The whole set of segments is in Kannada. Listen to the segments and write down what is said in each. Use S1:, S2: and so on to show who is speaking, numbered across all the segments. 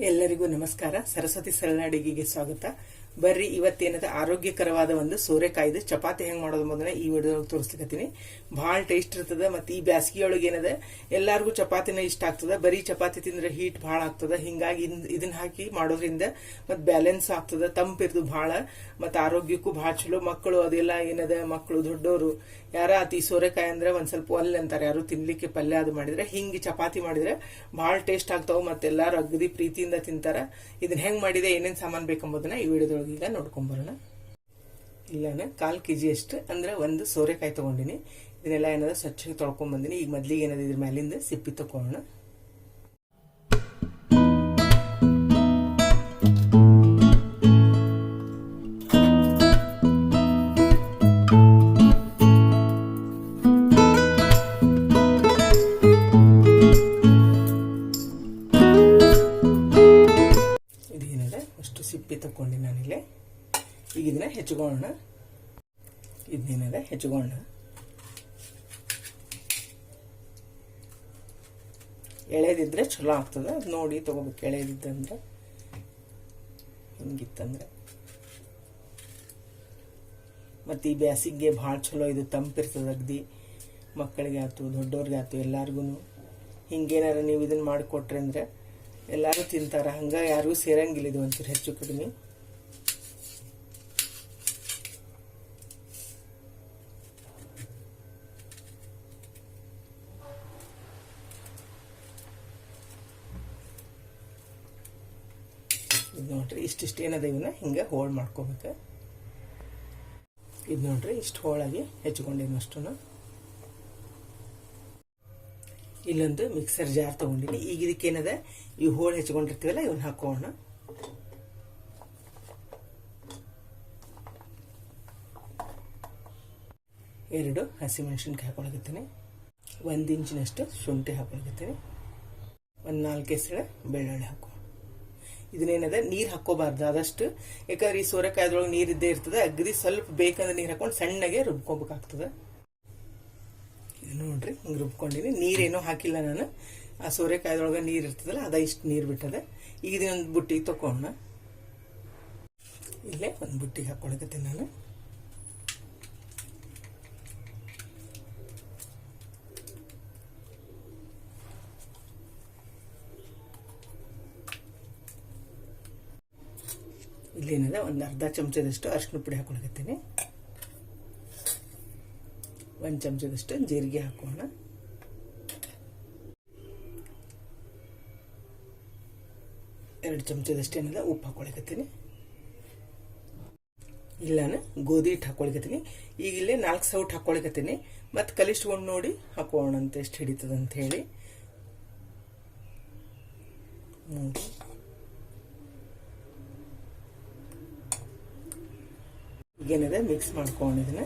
S1: ಎಲ್ಲರಿಗೂ ನಮಸ್ಕಾರ. ಸರಸ್ವತಿ ಸರಳ ಅಡಿಗೆಗೆ ಸ್ವಾಗತ. ಬರ್ರಿ ಇವತ್ತೇನದ ಆರೋಗ್ಯಕರವಾದ ಒಂದು ಸೋರೆಕಾಯ್ದು ಚಪಾತಿ ಹೆಂಗ್ ಮಾಡೋದು ಮೊದಲ ಈ ವಿಡಿಯೋ ತೋರಿಸ್ಲಿಕತ್ತೀನಿ. ಭಾಳ ಟೇಸ್ಟ್ ಇರ್ತದ ಮತ್ತೆ ಈ ಬ್ಯಾಸ್ಗಿಯೊಳಗೆ ಏನದ, ಎಲ್ಲಾರ್ಗೂ ಚಪಾತಿನ ಇಷ್ಟ ಆಗ್ತದ. ಬರೀ ಚಪಾತಿ ತಿಂದ್ರೆ ಹೀಟ್ ಭಾಳ ಆಗ್ತದ. ಹಿಂಗಾಗಿ ಇದನ್ನ ಹಾಕಿ ಮಾಡೋದ್ರಿಂದ ಮತ್ ಬ್ಯಾಲೆನ್ಸ್ ಆಗ್ತದ ತಂಪಿರ್ದು ಭಾಳ, ಮತ್ತ ಆರೋಗ್ಯಕ್ಕೂ ಭಾಳ ಚಲೋ. ಮಕ್ಕಳು ಅದೆಲ್ಲ ಏನದ, ಮಕ್ಕಳು ದೊಡ್ಡವರು ಯಾರ ಅತಿ ಸೋರೆಕಾಯಿ ಅಂದ್ರೆ ಒಂದ್ ಸ್ವಲ್ಪ ಒಲ್ಲೆ ಅಂತಾರೆ. ಯಾರು ತಿನ್ಲಿಕ್ಕೆ ಪಲ್ಯ ಅದು ಮಾಡಿದ್ರೆ ಹಿಂಗೆ ಚಪಾತಿ ಮಾಡಿದ್ರೆ ಭಾಳ ಟೇಸ್ಟ್ ಆಗ್ತಾವ ಮತ್ತೆ ಎಲ್ಲಾರು ಅಗದಿ ಪ್ರೀತಿಯಿಂದ ತಿಂತಾರ. ಇದನ್ನ ಹೆಂಗ್ ಮಾಡಿದೆ, ಏನೇನ್ ಸಾಮಾನ್ ಬೇಕಂಬುದನ್ನ ಈ ವಿಡಿಯೋದೊಳಗೆ ಈಗ ನೋಡ್ಕೊಂಬರೋಣ ಇಲ್ಲನ ಕಾಲು ಕೆ ಜಿ ಅಷ್ಟು. ಅಂದ್ರೆ ಒಂದು ಸೋರೆಕಾಯಿ ತಗೊಂಡಿನಿ. ಇದನ್ನೆಲ್ಲ ಏನಾದ್ರೂ ಸ್ವಚ್ಛಗೆ ತೊಳ್ಕೊಂಡ್ ಬಂದಿನಿ. ಈಗ ಮೊದ್ಲಿಗೆ ಏನಾದ್ರು ಇದ್ರ ಮ್ಯಾಲಿಂದ ಸಿಪ್ಪಿ ತಕೊಳ್ಳೋಣ ತಗೊಂಡು ನಾನಿಲ್ಲಿ. ಈಗ ಇದನ್ನ ಹೆಚ್ಕೊಳ್ಳೋಣ. ಇದನ್ನೇನದ ಹೆಚ್ಕೊಳ್ಳೋಣ. ಎಳೆದಿದ್ರೆ ಚಲೋ ಆಗ್ತದೆ. ಅದ್ ನೋಡಿ ತಗೋಬೇಕು. ಎಳೆದಿದ್ದಂದ್ರೆ ಹಿಂಗಿತ್ತಂದ್ರೆ. ಮತ್ತು ಈ ಬ್ಯಾಸಿಗೆ ಭಾಳ ಚಲೋ ಇದು ತಂಪಿರ್ತದೆ ಅಗ್ದಿ. ಮಕ್ಕಳಿಗೆ ಆಯ್ತು ದೊಡ್ಡವ್ರಿಗೆ ಆಯ್ತು ಎಲ್ಲಾರ್ಗು ಹಿಂಗೇನಾರ ನೀವು ಇದನ್ನ ಮಾಡಿಕೊಟ್ರೆ ಅಂದ್ರೆ ಎಲ್ಲರೂ ತಿಂತಾರ. ಹಂಗೆ ಯಾರಿಗೂ ಸೇರಂಗಿಲ್ಲ ಇದು ಒಂಚೂರು ಹೆಚ್ಚು ಕಡಿಮೆ. ಇದು ನೋಡ್ರಿ, ಇಷ್ಟಿಷ್ಟು ಏನದ ಇವನ್ನ ಹಿಂಗೆ ಹೋಳ್ ಮಾಡ್ಕೋಬೇಕು. ಇದು ನೋಡ್ರಿ, ಇಷ್ಟು ಹೋಳಾಗಿ ಹೆಚ್ಕೊಂಡೇನು ಅಷ್ಟು ಇಲ್ಲೊಂದು ಮಿಕ್ಸರ್ ಜಾರ್ ತಗೊಂಡಿನಿ. ಈಗ ಇದಕ್ಕೇನದ ಈ ಹೋಳು ಹೆಚ್ಕೊಂಡಿರ್ತೀವಲ್ಲ ಇವನ್ನ ಹಾಕೋಣ ಎರಡು ಹಸಿಮೆಣಸಿನ್ಕಾಯಿ ಹಾಕೊಳಕತ್ತೀನಿ. ಒಂದು ಇಂಚಿನಷ್ಟು ಶುಂಠಿ ಹಾಕೊಳಕತ್ತೀನಿ. ಒಂದು ನಾಲ್ಕು ಹೆಸರು ಬೆಳ್ಳುಳ್ಳಿ ಹಾಕೋ ಇದನ್ನೇನದ? ನೀರು ಹಾಕೋಬಾರ್ದು ಆದಷ್ಟು ಯಾಕಂದ್ರೆ ಈ ಸೋರೆಕಾಯ್ದೊಳಗೆ ನೀರು ಇದ್ದೇ ಇರ್ತದೆ. ಅಗದಿ ಸ್ವಲ್ಪ ಬೇಕಂದ್ರೆ ನೀರು ಹಾಕೊಂಡು ಸಣ್ಣಗೆ ರುಬ್ಕೋಬೇಕಾಗ್ತದೆ. ಇದು ನೋಡ್ರಿ, ಹಿಂಗೆ ರುಬ್ಕೊಂಡಿನಿ. ನೀರೇನೋ ಹಾಕಿಲ್ಲ ನಾನು. ಆ ಸೋರೆಕಾಯ್ದೊಳಗೆ ನೀರು ಇರ್ತದಲ್ಲ, ಅದ ಇಷ್ಟು ನೀರು ಬಿಟ್ಟದ. ಈಗ ಇದನ್ನೊಂದು ಬುಟ್ಟಿಗೆ ತಕೊಂಡ ಇಲ್ಲೇ ಒಂದು ಬುಟ್ಟಿಗೆ ಹಾಕೊಳಕತ್ತೀನಿ ನಾನು. ಇಲ್ಲೇನದ, ಒಂದು ಅರ್ಧ ಚಮಚದಷ್ಟು ಅರಿಶಿನ ಪುಡಿ ಹಾಕೊಳಕತ್ತೀನಿ ಒಂದು ಚಮಚದಷ್ಟು ಜೀರಿಗೆ ಹಾಕೋಣ. ಎರಡು ಚಮಚದಷ್ಟು ಏನಿದೆ, ಉಪ್ಪು ಹಾಕೊಳಕತ್ತೀನಿ ಇಲ್ಲಾನ ಗೋಧಿ ಹಿಟ್ಟು ಹಾಕೊಳಕತ್ತೀನಿ ಈಗ ಇಲ್ಲೇ ನಾಲ್ಕು ಸೌಟ್ ಹಾಕೊಳಕತ್ತೀನಿ ಮತ್ತೆ ಕಲಿಸ್ಕೊಂಡು ನೋಡಿ ಹಾಕೋಣ ಅಂತ ಎಷ್ಟು ಹಿಡಿತದಂತ ಹೇಳಿ ನೋಡಿ ಈಗೇನಿದೆ ಮಿಕ್ಸ್ ಮಾಡ್ಕೊಂಡಿದ್ದೀನಿ.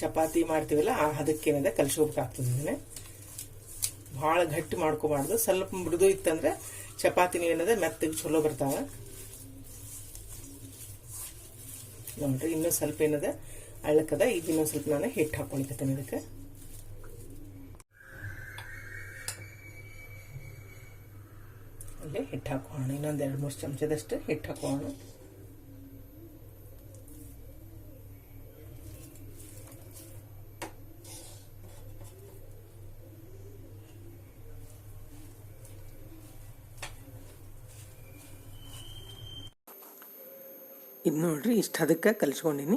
S1: ಚಪಾತಿ ಮಾಡ್ತೀವಲ್ಲ, ಆ ಹದಕ್ಕೇನಿದೆ ಇದನ್ನ ಭಾಳ ಗಟ್ಟಿ ಮಾಡ್ಕೋಬಾರ್ದು. ಸ್ವಲ್ಪ ಮೃದು ಇತ್ತಂದ್ರೆ ಚಪಾತಿನ ಏನಿದೆ? ಮೆತ್ತಗೆ ಚಲೋ ಬರ್ತಾವೆ. ನೋಡ್ರಿ, ಇನ್ನೂ ಸ್ವಲ್ಪ ಏನಿದೆ? ಅಳ್ಳಕದ ಈಗ ಇನ್ನೊಂದು ಸ್ವಲ್ಪ ನಾನು ಹಿಟ್ಟು ಹಾಕೊಳಿಕತ್ತೇನೆ ಇದಕ್ಕೆ. ಅಲ್ಲೇ ಹಿಟ್ಟು ಹಾಕೋಣ, ಇನ್ನೊಂದು ಎರಡು ಮೂರು ಚಮಚದಷ್ಟು ಹಿಟ್ಟು ಹಾಕೋಣ. ಇದು ನೋಡ್ರಿ, ಇಷ್ಟು ಅದಕ್ಕೆ ಕಲಿಸ್ಕೊಂಡಿನಿ.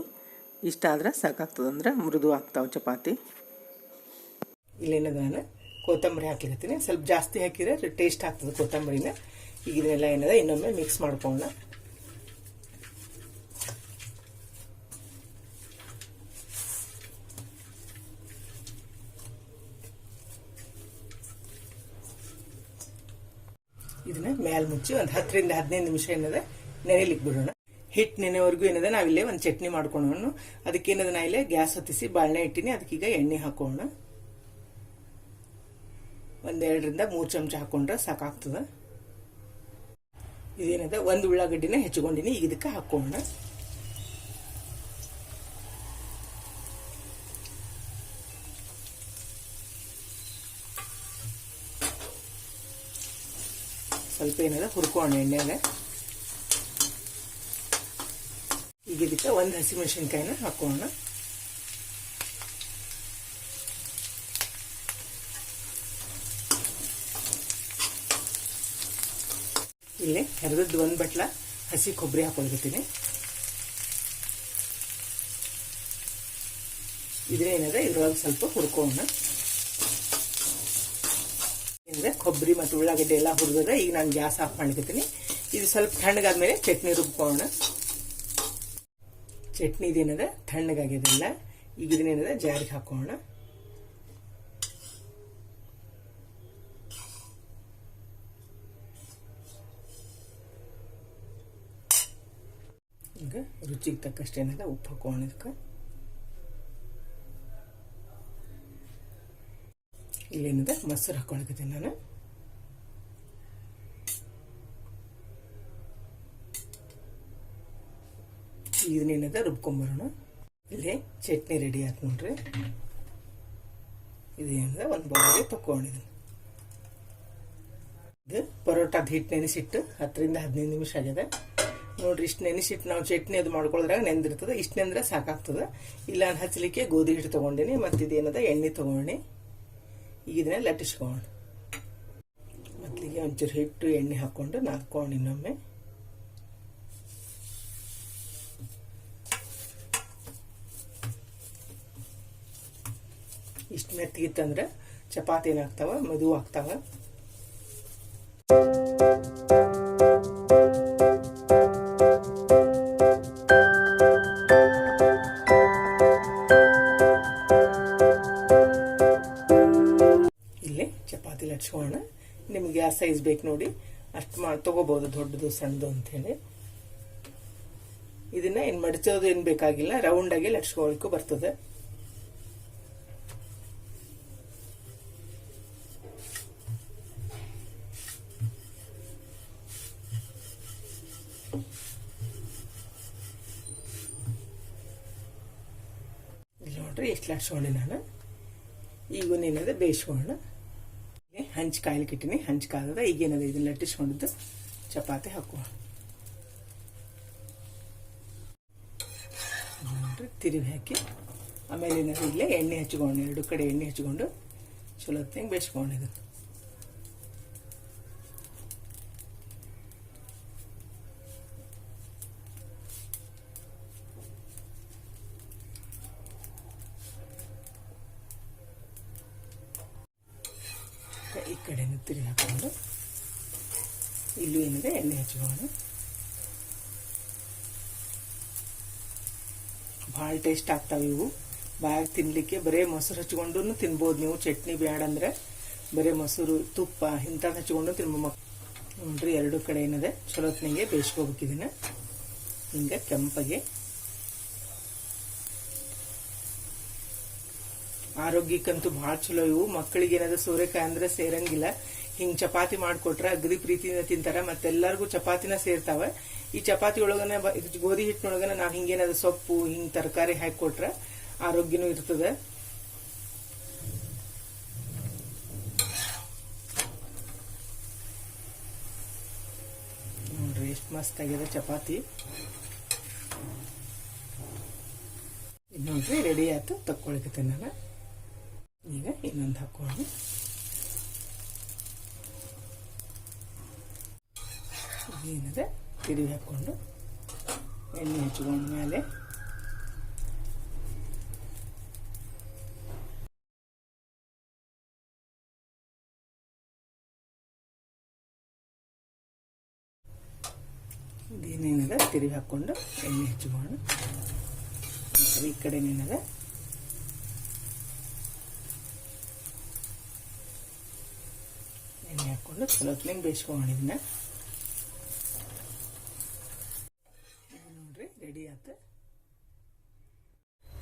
S1: ಇಷ್ಟ ಆದ್ರೆ ಸಾಕಾಗ್ತದೆ ಅಂದ್ರೆ ಮೃದು ಆಗ್ತಾವೆ ಚಪಾತಿ. ಇಲ್ಲೇನದ ನಾನು ಕೊತ್ತಂಬರಿ ಹಾಕಿರ್ತೀನಿ. ಸ್ವಲ್ಪ ಜಾಸ್ತಿ ಹಾಕಿದ್ರೆ ಟೇಸ್ಟ್ ಆಗ್ತದೆ ಕೊತ್ತಂಬರಿನ. ಈಗ ಇದನ್ನೆಲ್ಲ ಏನದ, ಇನ್ನೊಮ್ಮೆ ಮಿಕ್ಸ್ ಮಾಡ್ಕೊಳ್ಳೋಣ. ಇದನ್ನ ಮ್ಯಾಲ್ ಮುಚ್ಚಿ ಒಂದು ಹತ್ತರಿಂದ ಹದಿನೈದು ನಿಮಿಷ ಏನದ ನೆನೆಲಿಕ್ಕೆ ಬಿಡೋಣ. ಹಿಟ್ಟು ನೆನೆವರೆಗೂ ಏನದ, ನಾವಿಲ್ಲೇ ಒಂದು ಚಟ್ನಿ ಮಾಡ್ಕೊಳ್ಳೋಣ. ಅದಕ್ಕೆ ಏನದ ನಾ ಇಲ್ಲೇ ಗ್ಯಾಸ್ ಹತ್ತಿಸಿ ಬಾಳೆಣೆ ಇಟ್ಟಿನಿ. ಅದಕ್ಕೀಗ ಎಣ್ಣೆ ಹಾಕೋಣ ಒಂದೆರಡರಿಂದ ಮೂರು ಚಮಚ ಹಾಕ್ಕೊಂಡ್ರೆ ಸಾಕಾಗ್ತದೆ. ಇದೇನದ ಒಂದು ಉಳ್ಳಾಗಡ್ಡಿನ ಹೆಚ್ಚಿಕೊಂಡಿನಿ ಈಗ ಇದಕ್ಕೆ ಹಾಕ್ಕೊಂಡ ಸ್ವಲ್ಪ ಏನದ ಹುರ್ಕೋಣ ಎಣ್ಣೆಲೆ ಈಗ ಇದಕ್ಕೆ ಒಂದು ಹಸಿಮೆಣಸಿನ್ಕಾಯಿನ ಹಾಕೋಣ ಇಲ್ಲಿ ಹೆರದದ್ದು ಒಂದು ಬಟ್ಲ ಹಸಿ ಕೊಬ್ಬರಿ ಹಾಕೊಂಡಿರ್ತೀನಿ. ಇದ್ರೇನದ ಇದ್ರೊಳಗೆ ಸ್ವಲ್ಪ ಹುರ್ಕೋಣ ಅಂದರೆ ಕೊಬ್ಬರಿ ಮತ್ತು ಉಳ್ಳಾಗಡ್ಡೆ ಎಲ್ಲ ಹುರಿದ್ರೆ ಈಗ ನಾನು ಗ್ಯಾಸ್ ಆಫ್ ಮಾಡ್ಕೊತೀನಿ ಇದು ಸ್ವಲ್ಪ ತಣ್ಣಗಾದ್ಮೇಲೆ ಚಟ್ನಿ ರುಬ್ಕೋಣ ಚಟ್ನಿ ತಣ್ಣಗಾಗ್ಯದಲ್ಲ ಈಗ ಇದನ್ನೇನದ? ಜಾರಿಗೆ ಹಾಕೋಣ ಈಗ ರುಚಿಗೆ ತಕ್ಕಷ್ಟು ಏನದ ಉಪ್ಪು ಹಾಕೋಣಕ್ಕೆ ಇಲ್ಲೇನಿದೆ, ಮೊಸರು ಹಾಕೊಳಕತ್ತೀನಿ ನಾನು. ಇದನ್ನೇನಿದೆ ರುಬ್ಕೊಂಬರೋಣ. ಇಲ್ಲಿ ಚಟ್ನಿ ರೆಡಿ ಆಯ್ತು ನೋಡ್ರಿ. ಇದೇನಿದೆ ಒಂದು ಬೌಲ್ಗೆ ತಕೊಂಡಿದ್ದೀನಿ ಇದು ಪರೋಟಾದ ಹಿಟ್ಟು ನೆನೆಸಿಟ್ಟು ಹತ್ತರಿಂದ ಹದಿನೈದು ನಿಮಿಷ ಆಗ್ಯದ ನೋಡ್ರಿ, ಇಷ್ಟು ನೆನೆಸಿಟ್ಟು ನಾವು ಚಟ್ನಿ ಅದು ಮಾಡ್ಕೊಳ್ಳೋದ್ರಾಗ ನೆಂದಿರ್ತದೆ, ಇಷ್ಟು ನೆಂದ್ರೆ ಸಾಕಾಗ್ತದೆ. ಇಲ್ಲ ಹಚ್ಚಲಿಕ್ಕೆ ಗೋಧಿ ಹಿಟ್ಟು ತೊಗೊಂಡಿನಿ, ಮತ್ತು ಇದೇನದ ಎಣ್ಣೆ ತೊಗೊಂಡು ಈಗ ಇದನ್ನ ಲಟ್ಟಿಸ್ಕೊಳ್ಳೋಣ ಮೊದಲಿಗೆ ಒಂಚೂರು ಹಿಟ್ಟು, ಎಣ್ಣೆ ಹಾಕ್ಕೊಂಡು ನಾದ್ಕೊಂಡು ಇನ್ನೊಮ್ಮೆ. ಇಷ್ಟು ಮೆತ್ತಗಿತ್ತಂದ್ರೆ ಚಪಾತಿ ಏನಾಗ್ತಾವ ಮೆದು ಆಗ್ತಾವ. ಸೈಜ್ ಬೇಕು ನೋಡಿ. ಅಷ್ಟು ಮಾಡಿ ತಗೋಬಹುದು ದೊಡ್ಡದು, ಸಣ್ಣದು ಅಂತ ಹೇಳಿ ಇದನ್ನ ಏನು ಮಡಚೋದು ಏನು ಬೇಕಾಗಿಲ್ಲ ರೌಂಡಾಗಿ ಲಟ್ಸ್ಕೊಳಕ್ಕೂ ಬರ್ತದೆ. ನೋಡ್ರಿ, ಎಷ್ಟು ಲಟ್ಸ್ಕೊಂಡೆ ನಾನು. ಈಗ ಏನದ ಬೇಯಿಸ್ಕೊಳ್ಳೋಣ ಹಂಚು ಕಾಯ್ಲಿಕ್ಕೆ ಇಟ್ಟಿನಿ. ಹಂಚು ಕಾದದ ಈಗೇನದ ಇದನ್ನ ಲಟ್ಟಿಸ್ಕೊಂಡಿದ್ದು ಚಪಾತಿ ಹಾಕುವ. ತಿರುವಿ ಹಾಕಿ. ಆಮೇಲೆ ಏನಾದ್ರು ಇಲ್ಲೇ ಎಣ್ಣೆ ಹಚ್ಕೊಂಡು ಎರಡು ಕಡೆ ಎಣ್ಣೆ ಹಚ್ಕೊಂಡು ಚಲೋ ಹೊತ್ತಿಗೆ ಬೇಯಿಸ್ಕೊಂಡಿದ್ದು ತಿರುಗಿ ಹಾಕೊಂಡು ಇಲ್ಲೂ ಏನಿದೆ, ಎಣ್ಣೆ ಹಚ್ಕೊಂಡು ಭಾಳ ಟೇಸ್ಟ್ ಆಗ್ತಾವೆ ಇವು. ಬಾಯಾಗ ತಿನ್ನಲಿಕ್ಕೆ ಬರೇ ಮೊಸರು ಹಚ್ಕೊಂಡು ತಿನ್ಬೋದು ನೀವು. ಚಟ್ನಿ ಬ್ಯಾಡ ಅಂದ್ರೆ ಬರೇ ಮೊಸರು, ತುಪ್ಪ ಇಂಥದ್ದು ಹಚ್ಕೊಂಡು ತಿನ್ಬೋ ನೋಡ್ರಿ, ಎರಡು ಕಡೆ ಏನಿದೆ. ಚಲೋತ್ನಿಗೆ ಬೇಯಿಸ್ಕೋಬೇಕಿದ್ದೀನಿ ಹಿಂಗೆ ಕೆಂಪಗೆ ಆರೋಗ್ಯಕ್ಕಂತೂ ಭಾಳ ಚಲೋ ಇವು. ಮಕ್ಕಳಿಗೆ ಏನಾದ್ರೂ ಸೋರೆಕಾಯಿ ಅಂದ್ರೆ ಸೇರಂಗಿಲ್ಲ. ಹಿಂಗ್ ಚಪಾತಿ ಮಾಡ್ಕೊಟ್ರೆ ಅಗದಿ ಪ್ರೀತಿಯಿಂದ ತಿಂತಾರೆ. ಮತ್ತೆಲ್ಲರಿಗೂ ಚಪಾತಿನ ಸೇರ್ತಾವ. ಈ ಚಪಾತಿ ಒಳಗನ ಗೋಧಿ ಹಿಟ್ಟಿನೊಳಗನ ನಾವ್ ಹಿಂಗೇನಾದ್ರು ಸೊಪ್ಪು, ಹಿಂಗ್ ತರಕಾರಿ ಹಾಕಿ ಕೊಟ್ರ ಆರೋಗ್ಯನೂ ಇರ್ತದೆ. ನೋಡ್ರಿ, ಎಷ್ಟು ಮಸ್ತ್ ಆಗಿದೆ ಚಪಾತಿ. ನೋಡ್ರಿ ರೆಡಿ ಆಯ್ತು. ತಕ್ಕೊಳಕತ್ತೇನೆ ನಾನು ಈಗ ಇನ್ನೊಂದು ಹಾಕೋಣ ಏನಿದೆ ತಿರುಗಿ ಹಾಕ್ಕೊಂಡು ಎಣ್ಣೆ ಹಚ್ಕೊಂಡ ಮೇಲೆ. ಇದೇನೇನಿದೆ? ತಿರುಗಿ ಹಾಕ್ಕೊಂಡು ಎಣ್ಣೆ ಹಚ್ಕೊಂಡು ಈ ಕಡೆ ಏನಿದೆ ಎಣ್ಣೆ ಹಾಕ್ಕೊಂಡು ಚಲೋ ಹೊತ್ತಿನಾಗ ಬೇಯಿಸ್ಕೊಂಡು ನೋಡ್ರಿ ರೆಡಿ ಆಯ್ತು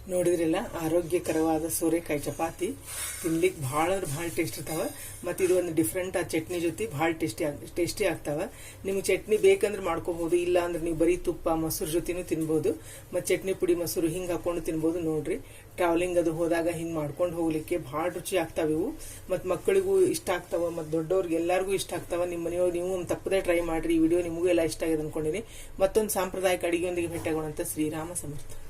S1: ನೋಡಿದ್ರಲ್ಲ? ಆರೋಗ್ಯಕರವಾದ ಸೋರೆಕಾಯಿ ಚಪಾತಿ. ತಿನ್ಲಿಕ್ಕೆ ಭಾಳ ಅಂದ್ರೆ ಭಾಳ ಟೇಸ್ಟ್ ಇರ್ತಾವ. ಮತ್ತು ಇದು ಒಂದು ಡಿಫ್ರೆಂಟ್ ಆ ಚಟ್ನಿ ಜೊತೆ ಭಾಳ ಟೇಸ್ಟಿ ಟೇಸ್ಟಿ ಆಗ್ತಾವ. ನಿಮ್ಗೆ ಚಟ್ನಿ ಬೇಕಂದ್ರೆ ಮಾಡ್ಕೋಬಹುದು ಇಲ್ಲ ಅಂದ್ರೆ ನೀವು ಬರೀ ತುಪ್ಪ, ಮೊಸರು ಜೊತೆನೂ ತಿನ್ಬೋದು. ಮತ್ತು ಚಟ್ನಿ ಪುಡಿ, ಮೊಸರು ಹಿಂಗೆ ಹಾಕೊಂಡು ತಿನ್ಬೋದು ನೋಡ್ರಿ. ಟ್ರಾವೆಲಿಂಗ್ ಅದು ಹೋದಾಗ ಹಿಂಗೆ ಮಾಡ್ಕೊಂಡು ಹೋಗ್ಲಿಕ್ಕೆ ಭಾಳ ರುಚಿ ಆಗ್ತಾವ ಇವು. ಮತ್ತು ಮಕ್ಕಳಿಗೂ ಇಷ್ಟ ಆಗ್ತಾವ, ಮತ್ತು ದೊಡ್ಡವ್ರಿಗೆ ಎಲ್ಲರಿಗೂ ಇಷ್ಟ ಆಗ್ತಾವ. ನಿಮ್ಮ ಮನೆಯವ್ರು ನೀವು ಒಂದು ತಪ್ಪದೇ ಟ್ರೈ ಮಾಡ್ರಿ. ಈ ವಿಡಿಯೋ ನಿಮಗೂ ಎಲ್ಲ ಇಷ್ಟ ಆಗಿದೆ ಅನ್ಕೊಂಡಿನಿ. ಮತ್ತೊಂದು ಸಾಂಪ್ರದಾಯಿಕ ಅಡಿಗೆಯೊಂದಿಗೆ ಭೇಟಿಯಾಗೋಣ ಅಂತ ಶ್ರೀರಾಮ ಸಮರ್ಥ.